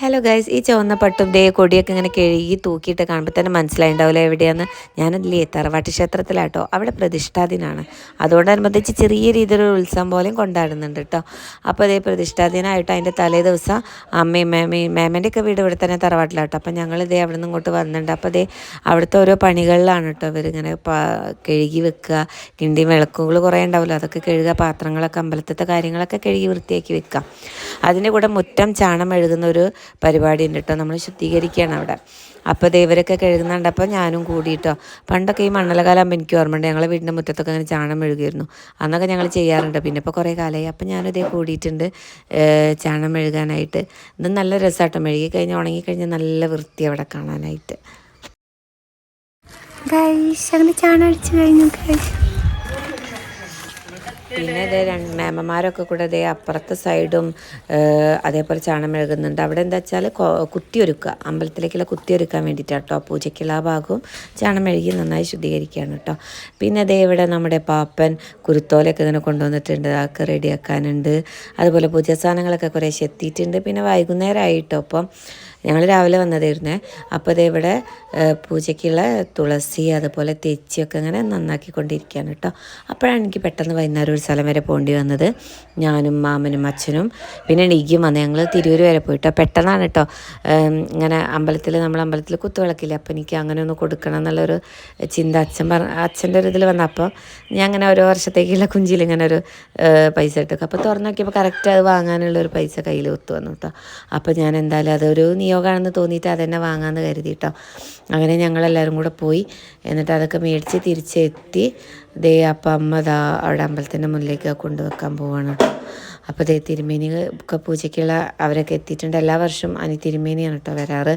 Hello guys ഈ ചുവന്ന പട്ടും ദേ കൊടിയൊക്കെ ഇങ്ങനെ കഴുകി തൂക്കിയിട്ട് കാണുമ്പോൾ തന്നെ മനസ്സിലായിണ്ടാവില്ല എവിടെയാന്ന്. ഞാനതിലേ തറവാട്ട് ക്ഷേത്രത്തിലാട്ടോ. അവിടെ പ്രതിഷ്ഠാദിനാണ്. അതുകൊണ്ടനുബന്ധിച്ച് ചെറിയ രീതിയിലൊരു ഉത്സവം പോലെയും കൊണ്ടാടുന്നുണ്ട് കേട്ടോ അപ്പോൾ അതേ പ്രതിഷ്ഠാദിനായിട്ട് അതിന്റെ തലേ ദിവസം അമ്മയും മേമയും മേമേന്റെ ഒക്കെ വീട് ഇവിടെ തന്നെ തറവാട്ടിലാട്ടോ. അപ്പോൾ ഞങ്ങൾ ഇതേ അവിടെ നിന്ന് ഇങ്ങോട്ട് വന്നിട്ടുണ്ട്. അപ്പോൾ അതേ അവിടുത്തെ ഓരോ പണികളിലാണ് കേട്ടോ ഇവരിങ്ങനെ കഴുകി വെക്കുക. കിണ്ടി വിളക്കുകൾ കുറേ ഉണ്ടാവില്ല അതൊക്കെ കഴുകുക പാത്രങ്ങളൊക്കെ അമ്പലത്തിലത്തെ കാര്യങ്ങളൊക്കെ കഴുകി വൃത്തിയാക്കി വെക്കുക. അതിന്റെ കൂടെ മുറ്റം ചാണം എഴുതുന്ന ഒരു പരിപാടി ഉണ്ട് കേട്ടോ നമ്മൾ ശുദ്ധീകരിക്കുകയാണ് അവിടെ. അപ്പോൾ ദൈവരൊക്കെ കഴുകുന്നുണ്ട്. അപ്പോൾ ഞാനും കൂടിയിട്ടോ പണ്ടൊക്കെ ഈ മണ്ണലകാലാകുമ്പോൾ എനിക്ക് ഓർമ്മയുണ്ട്. ഞങ്ങളെ വീടിന്റെ മുറ്റത്തൊക്കെ അങ്ങനെ ചാണം മെഴുകിയിരുന്നു. അന്നൊക്കെ ഞങ്ങൾ ചെയ്യാറുണ്ട്. പിന്നെ ഇപ്പോൾ കുറേ കാലമായി അപ്പോൾ ഞാനിതേ കൂടിയിട്ടുണ്ട്. ചാണം മെഴുകാനായിട്ട്. ഇത് നല്ല രസമാട്ടോ മെഴുകി കഴിഞ്ഞാൽ ഉണങ്ങിക്കഴിഞ്ഞാൽ നല്ല വൃത്തി അവിടെ കാണാനായിട്ട്. ഗൈസ് അങ്ങനെ അടിച്ചു കഴിഞ്ഞു ഗൈസ് പിന്നെ ഇതേ രണ്ട് മേമ്മമാരൊക്കെ കൂടെ ഇതേ അപ്പുറത്തെ സൈഡും അതേപോലെ ചാണം മെഴുകുന്നുണ്ട്. അവിടെ എന്താ വെച്ചാൽ കുത്തിയൊരുക്കുക അമ്പലത്തിലേക്കുള്ള കുത്തിയൊരുക്കാൻ വേണ്ടിയിട്ടാണ് കേട്ടോ പൂജയ്ക്കുള്ള ഭാഗവും ചാണം മെഴുകി നന്നായി ശുദ്ധീകരിക്കുകയാണ് കേട്ടോ പിന്നെ അതേ ഇവിടെ നമ്മുടെ പാപ്പൻ കുരുത്തോലൊക്കെ ഇങ്ങനെ കൊണ്ടുവന്നിട്ടുണ്ട്. അതൊക്കെ റെഡിയാക്കാനുണ്ട്. അതുപോലെ പൂജാ സാധനങ്ങളൊക്കെ കുറേശ്ശെ എത്തിയിട്ടുണ്ട്. പിന്നെ വൈകുന്നേരമായിട്ടോ അപ്പം ഞങ്ങൾ രാവിലെ വന്നതായിരുന്നേ. അപ്പോൾ ഇത് ഇവിടെ പൂജയ്ക്കുള്ള തുളസി അതുപോലെ തെച്ചിയൊക്കെ ഇങ്ങനെ നന്നാക്കിക്കൊണ്ടിരിക്കുകയാണ് കേട്ടോ. അപ്പോഴാണ് എനിക്ക് പെട്ടെന്ന് വൈകുന്നേരം ഒരു സ്ഥലം വരെ പോകേണ്ടി വന്നത്. ഞാനും മാമനും അച്ഛനും പിന്നെ ഡിഗിയും വന്നത് ഞങ്ങൾ തിരൂർ വരെ പോയിട്ടോ. പെട്ടെന്നാണ് കേട്ടോ ഇങ്ങനെ അമ്പലത്തിൽ നമ്മൾ അമ്പലത്തിൽ കുത്തുവിളക്കില്ല? അപ്പോൾ എനിക്ക് അങ്ങനെ ഒന്ന് കൊടുക്കണം എന്നുള്ളൊരു ചിന്ത അച്ഛൻ പറ അച്ഛന്റെ ഒരു ഇതിൽ വന്നപ്പോൾ ഞാൻ അങ്ങനെ ഓരോ വർഷത്തേക്കുള്ള കുഞ്ചിയിൽ ഇങ്ങനെ ഒരു പൈസ ഇട്ടു അപ്പോൾ തുറന്നു നോക്കിയപ്പോൾ കറക്റ്റ് അത് വാങ്ങാനുള്ള ഒരു പൈസ കയ്യിൽ ഒത്തു വന്നു കേട്ടോ. അപ്പോൾ ഞാൻ എന്തായാലും അതൊരു നിയോഗമാണെന്ന് തോന്നിയിട്ട് അതെന്നെ വാങ്ങാമെന്ന് കരുതി കേട്ടോ അങ്ങനെ ഞങ്ങളെല്ലാവരും കൂടെ പോയി. എന്നിട്ട് അതൊക്കെ മേടിച്ച് തിരിച്ചെത്തി. ദേ അപ്പം അമ്മ ദാ അവിടെ അമ്പലത്തിന്റെ മുന്നിലേക്ക് കൊണ്ടുവെക്കാൻ പോവാണ് കേട്ടോ. അപ്പോൾ ദേ തിരുമേനി ഒക്കെ പൂജയ്ക്കുള്ള അവരൊക്കെ എത്തിയിട്ടുണ്ട്. എല്ലാ വർഷവും അനി തിരുമേനിയാണ് കേട്ടോ വരാറ്.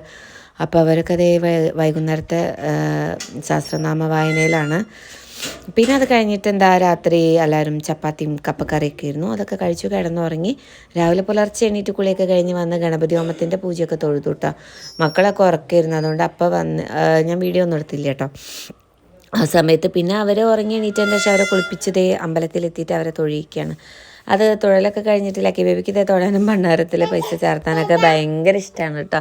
അപ്പോൾ അവരൊക്കെ അതേ വൈകുന്നേരത്തെ ശാസ്ത്രനാമ വായനയിലാണ് പിന്നെ അത് കഴിഞ്ഞിട്ട് എന്താ രാത്രി എല്ലാവരും ചപ്പാത്തിയും കപ്പക്കറിയൊക്കെ ഇരുന്നു അതൊക്കെ കഴിച്ചു കിടന്നുറങ്ങി. രാവിലെ പുലർച്ചെ എണീറ്റ് കുളിയൊക്കെ കഴിഞ്ഞ് വന്ന് ഗണപതി ഹോമത്തിന്റെ പൂജയൊക്കെ തൊഴുതു കേട്ടോ മക്കളൊക്കെ ഉറക്കായിരുന്നു അതുകൊണ്ട് അപ്പം വന്ന് ഞാൻ വീഡിയോ ഒന്നും എടുത്തില്ല കേട്ടോ ആ സമയത്ത് പിന്നെ അവർ ഉറങ്ങി എണീറ്റതിന്റെ ശേഷം അവരെ കുളിപ്പിച്ചതേ അമ്പലത്തിലെത്തിയിട്ട് അവരെ തൊഴിയിക്കുകയാണ് അത് തൊഴിലൊക്കെ കഴിഞ്ഞിട്ട് ലക്കി ബേബിക്ക് ഇതേ തൊഴാനും ഭണ്ണാരത്തിലെ പൈസ ചേർത്താനൊക്കെ ഭയങ്കര ഇഷ്ടമാണ് കേട്ടോ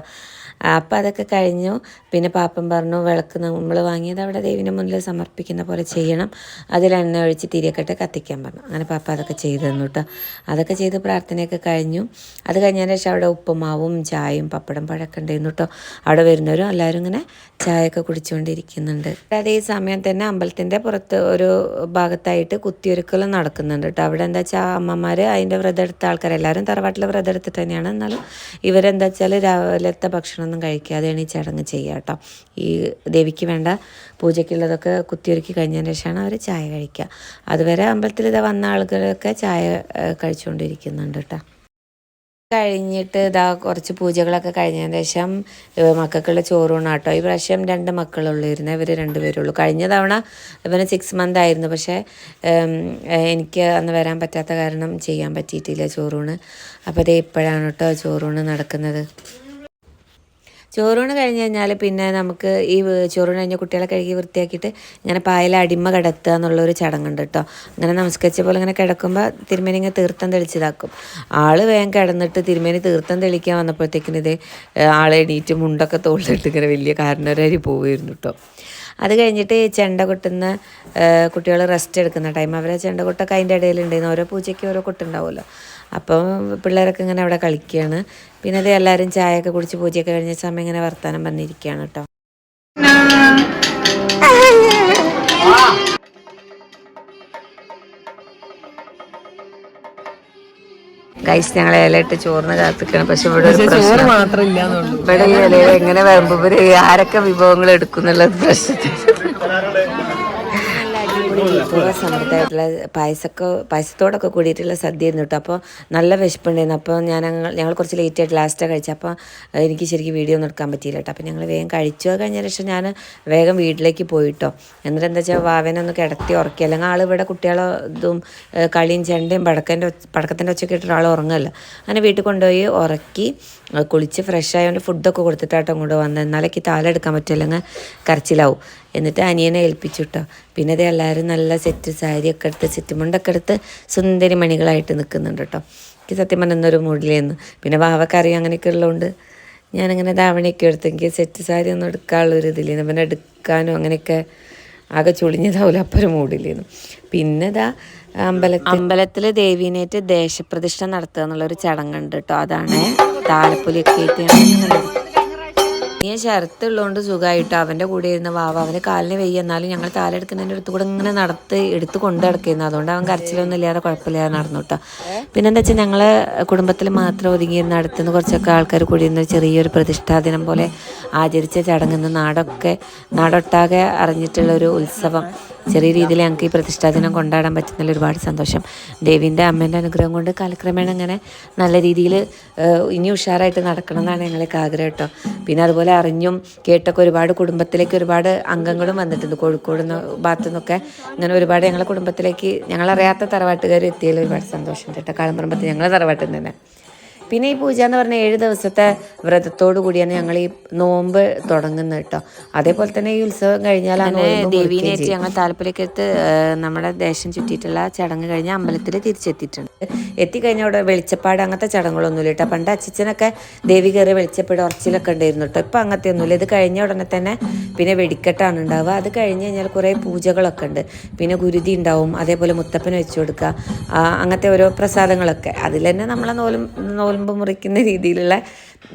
അപ്പം അതൊക്കെ കഴിഞ്ഞു. പിന്നെ പാപ്പൻ പറഞ്ഞു വിളക്ക് നമ്മൾ വാങ്ങിയത് അവിടെ ദേവിന്റെ മുന്നിൽ സമർപ്പിക്കുന്ന പോലെ ചെയ്യണം. അതിൽ എണ്ണ ഒഴിച്ച് തിരിയക്കെട്ട് കത്തിക്കാൻ പറഞ്ഞു. അങ്ങനെ പാപ്പ അതൊക്കെ ചെയ്തു തന്നു കേട്ടോ അതൊക്കെ ചെയ്ത് പ്രാർത്ഥനയൊക്കെ കഴിഞ്ഞു. അത് കഴിഞ്ഞതിന് ശേഷം അവിടെ ഉപ്പുമാവും ചായയും പപ്പടം പഴക്കം ഉണ്ടായിരുന്നു കേട്ടോ അവിടെ വരുന്നവരും എല്ലാവരും ഇങ്ങനെ ചായയൊക്കെ കുടിച്ചുകൊണ്ടിരിക്കുന്നുണ്ട്. അതേ സമയം തന്നെ അമ്പലത്തിന്റെ പുറത്ത് ഒരു ഭാഗത്തായിട്ട് കുത്തിയൊരുക്കലും നടക്കുന്നുണ്ട് കേട്ടോ അവിടെ എന്താ വെച്ചാൽ അമ്മമാർ അതിന്റെ വ്രതം എടുത്ത ആൾക്കാർ എല്ലാവരും തറവാട്ടിൽ വ്രതം എടുത്തിട്ട് തന്നെയാണ്. എന്നാലും ഇവരെന്താ വെച്ചാൽ രാവിലത്തെ ഭക്ഷണം ഭക്ഷണമൊന്നും കഴിക്കാതെയാണ് ഈ ചടങ്ങ് ചെയ്യുക കേട്ടോ. ഈ ദേവിക്ക് വേണ്ട പൂജയ്ക്കുള്ളതൊക്കെ കുത്തിയൊരുക്കി കഴിഞ്ഞതിന് ശേഷമാണ് അവർ ചായ കഴിക്കുക. അതുവരെ അമ്പലത്തിൽ ഇതാ വന്ന ആളുകളൊക്കെ ചായ കഴിച്ചുകൊണ്ടിരിക്കുന്നുണ്ട് കേട്ടോ. കഴിഞ്ഞിട്ട് ഇതാ കുറച്ച് പൂജകളൊക്കെ കഴിഞ്ഞതിന് ശേഷം മക്കൾക്കുള്ള ചോറൂണാട്ടോ ഈ പ്രാവശ്യം രണ്ട് മക്കളുള്ളായിരുന്നു ഇവർ രണ്ടുപേരുള്ളൂ കഴിഞ്ഞ തവണ ഇവന് സിക്സ് മന്ത് ആയിരുന്നു. പക്ഷേ എനിക്ക് അന്ന് വരാൻ പറ്റാത്ത കാരണം ചെയ്യാൻ പറ്റിയിട്ടില്ല ചോറൂണ്. അപ്പോൾ അതേ ഇപ്പോഴാണ് കേട്ടോ ചോറൂണ് നടക്കുന്നത്. ചോറൂണ് കഴിഞ്ഞ് കഴിഞ്ഞാൽ പിന്നെ നമുക്ക് ഈ ചോറൂണ് കഴിഞ്ഞ കുട്ടികളെ കഴുകി വൃത്തിയാക്കിയിട്ട് ഇങ്ങനെ പായൽ അടിമ കിടത്തുക എന്നുള്ളൊരു ചടങ്ങുണ്ട് കേട്ടോ അങ്ങനെ നമസ്കരിച്ച പോലെ ഇങ്ങനെ കിടക്കുമ്പോൾ തിരുമേനി ഇങ്ങനെ തീർത്ഥം തെളിച്ചതാക്കും. ആൾ വേഗം കിടന്നിട്ട് തിരുമേനി തീർത്ഥം തെളിക്കാൻ വന്നപ്പോഴത്തേക്കിന് ഇത് ആളെ എണീറ്റ് മുണ്ടൊക്കെ തോളിലിട്ട് ഇങ്ങനെ വലിയ കാരണവരായി പോവുമായിരുന്നു കേട്ടോ അത് കഴിഞ്ഞിട്ട് ചെണ്ട കൊട്ടുന്ന കുട്ടികൾ റെസ്റ്റ് എടുക്കുന്ന ടൈം അവരെ ചെണ്ട കൊട്ടൊക്കെ അതിന്റെ ഇടയിലുണ്ടായിരുന്നു. ഓരോ പൂജയ്ക്ക് ഓരോ കൊട്ടുണ്ടാവുമല്ലോ. അപ്പം പിള്ളേരൊക്കെ ഇങ്ങനെ അവിടെ കളിക്കുകയാണ് പിന്നെ അത് എല്ലാവരും ചായയൊക്കെ കുടിച്ച് പൂജയൊക്കെ കഴിഞ്ഞ സമയം ഇങ്ങനെ വർത്തമാനം പറഞ്ഞിരിക്കുകയാണ് കേട്ടോ. ഗൈസ് ഞങ്ങൾ ഇലയിട്ട് ചോറിന് കാത്തിക്കണം. പക്ഷെ ഇവിടെ ഒരു പ്രശ്നം. ഇവിടെ ഈ ഇലയിൽ എങ്ങനെ വരുമ്പോ ഇവർ ആരൊക്കെ വിഭവങ്ങൾ എടുക്കുന്നുള്ളത് പ്രശ്നത്തിൽ സമൃദ്ധമായിട്ടുള്ള പായസമൊക്കെ പായസത്തോടൊക്കെ കൂടിയിട്ടുള്ള സദ്യ ആയിരുന്നു കേട്ടോ. അപ്പോൾ നല്ല വിശപ്പുണ്ടായിരുന്നു. അപ്പോൾ ഞാൻ ഞങ്ങൾ കുറച്ച് ലേറ്റ് ആയിട്ട് ലാസ്റ്റാണ് കഴിച്ചത് അപ്പോൾ എനിക്ക് ശരിക്കും വീഡിയോ ഒന്നും എടുക്കാൻ പറ്റിയില്ല കേട്ടോ. അപ്പോൾ ഞങ്ങൾ വേഗം കഴിച്ചു. കഴിഞ്ഞ ശേഷം ഞാൻ വേഗം വീട്ടിലേക്ക് പോയിട്ടോ എന്നിട്ട് എന്താ വെച്ചാൽ വാവനെ ഒന്ന് കിടത്തി ഉറക്കി. അല്ലെങ്കിൽ ആൾ ഇവിടെ കുട്ടികളെ ഇതും കളിയും ചെണ്ടയും പടക്കന്റെ പടക്കത്തിന്റെ ഒച്ചയൊക്കെ ഇട്ടിട്ട് ആൾ ഉറങ്ങല്ല അങ്ങനെ വീട്ടിൽ കൊണ്ടുപോയി ഉറക്കി കുളിച്ച് ഫ്രഷ് ആയതുകൊണ്ട് ഫുഡൊക്കെ കൊടുത്തിട്ടാട്ടോ അങ്ങോട്ട് വന്നത്. എന്നാലേക്ക് താലെടുക്കാൻ പറ്റില്ലെങ്കിൽ കരച്ചിലാവും. എന്നിട്ട് അനിയനെ ഏൽപ്പിച്ചു കേട്ടോ. പിന്നെ അത് എല്ലാവരും നല്ല സെറ്റ് സാരിയൊക്കെ എടുത്ത് സെറ്റ് മുണ്ടൊക്കെ എടുത്ത് സുന്ദരി മണികളായിട്ട് നിൽക്കുന്നുണ്ട് കേട്ടോ. എനിക്ക് സത്യം പറഞ്ഞ എന്നൊരു മൂഡിലേന്ന് പിന്നെ വാവക്കറിയും അങ്ങനെയൊക്കെ ഉള്ളതുകൊണ്ട് ഞാനിങ്ങനെ ധാവണിയൊക്കെ എടുത്തെങ്കിൽ സെറ്റ് സാരി ഒന്നും എടുക്കാനുള്ളൊരു ഇതില്ലായിരുന്നു. പിന്നെ എടുക്കാനും അങ്ങനെയൊക്കെ ആകെ ചുളിഞ്ഞതാവില്ല ഒരു മൂടില്ലേന്നു പിന്നെ ഇതാ അമ്പലത്തിൽ അമ്പലത്തിൽ ദേവീനേറ്റ് ദേശപ്രതിഷ്ഠ നടത്തുക എന്നുള്ളൊരു ചടങ്ങുണ്ട് കേട്ടോ. അതാണ് താലപ്പൊലിയൊക്കെ ആയിട്ട് നീ ശരത്തുള്ളതുകൊണ്ട് സുഖമായിട്ടോ അവന്റെ കൂടെ ഇരുന്ന വാവ അവന് കാലിന് വെയ്യ എന്നാലും ഞങ്ങൾ താലെടുക്കുന്നതിന്റെ അടുത്ത് കൂടെ ഇങ്ങനെ നടത്ത് എടുത്ത് കൊണ്ടു നടക്കുന്നു അതുകൊണ്ട് അവൻ കരച്ചിലൊന്നും ഇല്ലാതെ കുഴപ്പമില്ലാതെ നടന്നു കേട്ടോ പിന്നെ എന്താ വെച്ചാൽ ഞങ്ങൾ കുടുംബത്തിൽ മാത്രം ഒതുങ്ങിയിരുന്ന അടുത്തുനിന്ന് കുറച്ചൊക്കെ ആൾക്കാർ കൂടി ഇരുന്ന് ചെറിയൊരു പ്രതിഷ്ഠാദിനം പോലെ ആചരിച്ച ചടങ്ങുന്ന നാടൊക്കെ നാടൊട്ടാകെ അറിഞ്ഞിട്ടുള്ളൊരു ഉത്സവം. ചെറിയ രീതിയിൽ ഞങ്ങൾക്ക് ഈ പ്രതിഷ്ഠാ ദിനം കൊണ്ടാടാൻ പറ്റുന്നതിൽ ഒരുപാട് സന്തോഷം. ദേവീന്റെ അമ്മേന്റെ അനുഗ്രഹം കൊണ്ട് കാലക്രമേണ അങ്ങനെ നല്ല രീതിയിൽ ഇനി ഉഷാറായിട്ട് നടക്കണം എന്നാണ് ഞങ്ങൾക്ക് ആഗ്രഹം കേട്ടോ പിന്നെ അതുപോലെ അറിഞ്ഞും കേട്ടൊക്കെ ഒരുപാട് കുടുംബത്തിലേക്ക് ഒരുപാട് അംഗങ്ങളും വന്നിട്ടുണ്ട്. കോഴിക്കോട് ഭാഗത്തു നിന്നൊക്കെ ഇങ്ങനെ ഒരുപാട് ഞങ്ങളെ കുടുംബത്തിലേക്ക് ഞങ്ങളറിയാത്ത തറവാട്ടുകാർ എത്തിയതിൽ ഒരുപാട് സന്തോഷമുണ്ട് കേട്ടോ കാളമ്പറമ്പത്ത് ഞങ്ങളെ തറവാട്ടിൽ നിന്ന് തന്നെ. പിന്നെ ഈ പൂജ എന്ന് പറഞ്ഞാൽ ഏഴ് ദിവസത്തെ വ്രതത്തോടു കൂടിയാണ് ഞങ്ങൾ ഈ നോമ്പ് തുടങ്ങുന്നത് കേട്ടോ. അതേപോലെ തന്നെ ഈ ഉത്സവം കഴിഞ്ഞാൽ ദേവീനേറ്റ് ഞങ്ങൾ താല്പര്യക്കെടുത്ത് നമ്മുടെ ദേശം ചുറ്റിയിട്ടുള്ള ചടങ്ങ് കഴിഞ്ഞ് അമ്പലത്തിൽ തിരിച്ചെത്തിയിട്ടുണ്ട്. എത്തിക്കഴിഞ്ഞാൽ അവിടെ വെളിച്ചപ്പാട് അങ്ങനത്തെ ചടങ്ങുകളൊന്നുമില്ല കേട്ടോ. പണ്ട് അച്ഛനൊക്കെ ദേവി കയറി വെളിച്ചപ്പാട് ഉറച്ചിലൊക്കെ ഉണ്ടായിരുന്നു കേട്ടോ. ഇപ്പം അങ്ങനത്തെ ഒന്നുമില്ല ഇത് കഴിഞ്ഞ ഉടനെ തന്നെ പിന്നെ വെടിക്കെട്ടാണ് ഉണ്ടാവുക. അത് കഴിഞ്ഞ് കഴിഞ്ഞാൽ കുറേ പൂജകളൊക്കെ ഉണ്ട്. പിന്നെ ഗുരുതി ഉണ്ടാവും. അതേപോലെ മുത്തപ്പന് വെച്ചു കൊടുക്കുക. അങ്ങനത്തെ ഓരോ പ്രസാദങ്ങളൊക്കെ. അതിൽ തന്നെ നമ്മളെ നോലും നോലുമ്പ് മുറിക്കുന്ന രീതിയിലുള്ള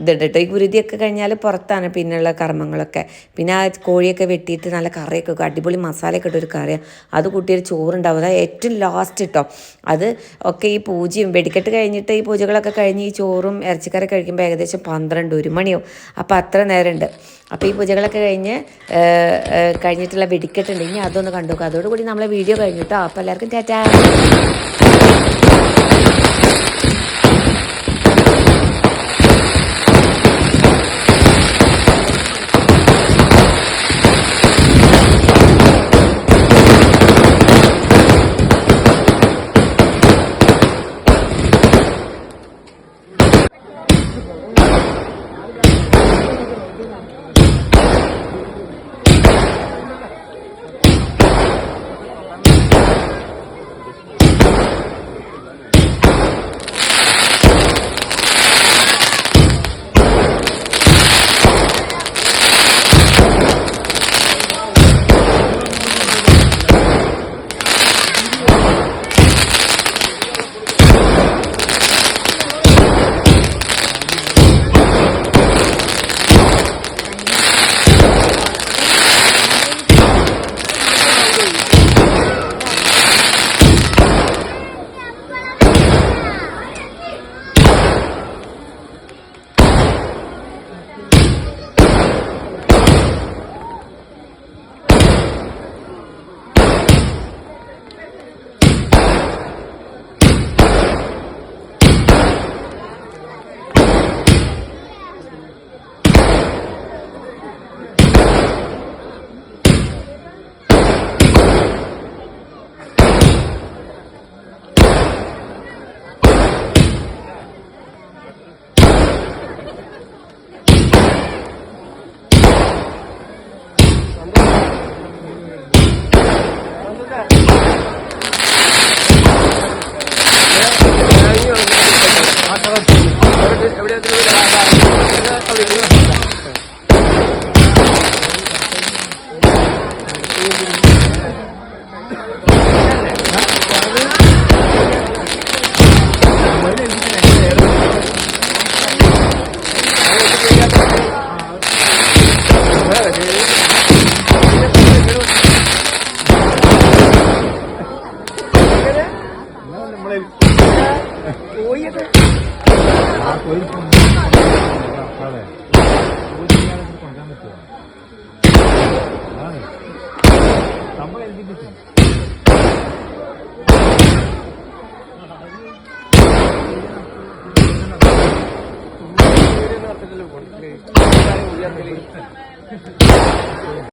ഇതുണ്ട് ഈ കുരുതിയൊക്കെ കഴിഞ്ഞാൽ പുറത്താണ് പിന്നെയുള്ള കർമ്മങ്ങളൊക്കെ. പിന്നെ ആ കോഴിയൊക്കെ വെട്ടിയിട്ട് നല്ല കറിയൊക്കെ. അടിപൊളി മസാലയൊക്കെ ഇട്ടൊരു കറിയാണ് അത് കൂട്ടിയൊരു ചോറുണ്ടാവും. അതായത് ഏറ്റവും ലാസ്റ്റ് കേട്ടോ അത് ഒക്കെ ഈ പൂജയും വെടിക്കെട്ട് കഴിഞ്ഞിട്ട് ഈ പൂജകളൊക്കെ കഴിഞ്ഞ് ഈ ചോറും ഇറച്ചിക്കറി കഴിക്കുമ്പോൾ ഏകദേശം പന്ത്രണ്ട് ഒരു മണിയാവും. അപ്പോൾ അത്ര നേരമുണ്ട് അപ്പോൾ ഈ പൂജകളൊക്കെ കഴിഞ്ഞ് കഴിഞ്ഞിട്ടുള്ള വെടിക്കെട്ടുണ്ട്. ഇനി അതൊന്ന് കണ്ടു നോക്കുക അതോടുകൂടി നമ്മളെ വീഡിയോ കഴിഞ്ഞിട്ടോ അപ്പോൾ എല്ലാവർക്കും ടാറ്റാ. നടക്കുകയാണ് അതാണ് നമ്മൾ ഏൽപ്പിച്ചു